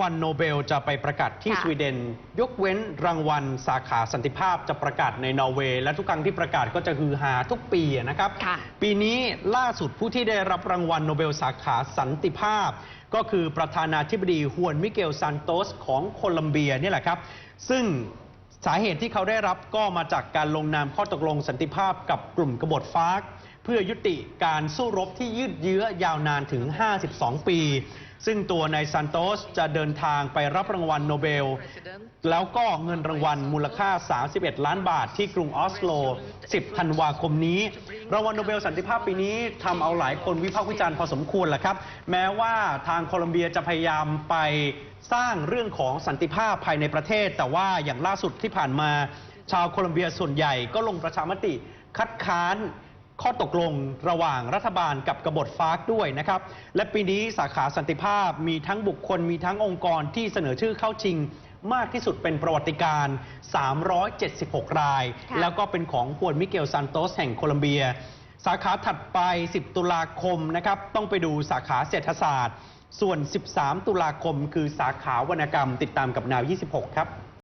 วัลโนเบลจะไปประกาศที่ค่ะสวีเดน ยกเว้นรางวัลสาขาสันติภาพจะประกาศในนอร์เวย์และทุกครั้งที่ประกาศก็จะฮือฮาทุกปีนะครับค่ะปีนี้ล่าสุดผู้ที่ได้รับรางวัลโนเบลสาขาสันติภาพ ก็คือประธานาธิบดีฮวนมิเกลซานโตสของโคลัมเบียนี่แหละครับ ซึ่งสาเหตุที่เขาได้รับก็มาจากการลงนามข้อตกลงสันติภาพกับกลุ่มกบฏฟาร์กเพื่อยุติการสู้รบที่ยืดเยื้อยาวนานถึง 52 ปี ซึ่งตัวนายซานโตสจะเดินทางไปรับรางวัลโนเบล แล้วก็เงินรางวัลมูลค่า 31 ล้านบาทที่กรุงออสโล 10 ธันวาคมนี้ รางวัลโนเบลสันติภาพปีนี้ทำเอาหลายคนวิพากษ์วิจารณ์พอสมควรแหละครับ แม้ว่าทางโคลอมเบียจะพยายามไปสร้างเรื่องของสันติภาพภายในประเทศ แต่ว่าอย่างล่าสุดที่ผ่านมา ชาวโคลอมเบียส่วนใหญ่ก็ลงประชามติคัดค้าน ข้อตกลงระหว่างรัฐบาลกับกบฏฟาร์กด้วยนะครับ และปีนี้สาขาสันติภาพมีทั้งบุคคลมีทั้งองค์กรที่เสนอชื่อเข้าชิงมากที่สุดเป็นประวัติการ 376 รายค่ะแล้วก็เป็นของฮวนมิเกลซานโตสแห่งโคลัมเบีย สาขาถัดไป 10 ตุลาคมนะครับ ต้องไปดูสาขาเศรษฐศาสตร์ ส่วน 13 ตุลาคม คือสาขาวรรณกรรม ติดตามกับนาว 26 ครับ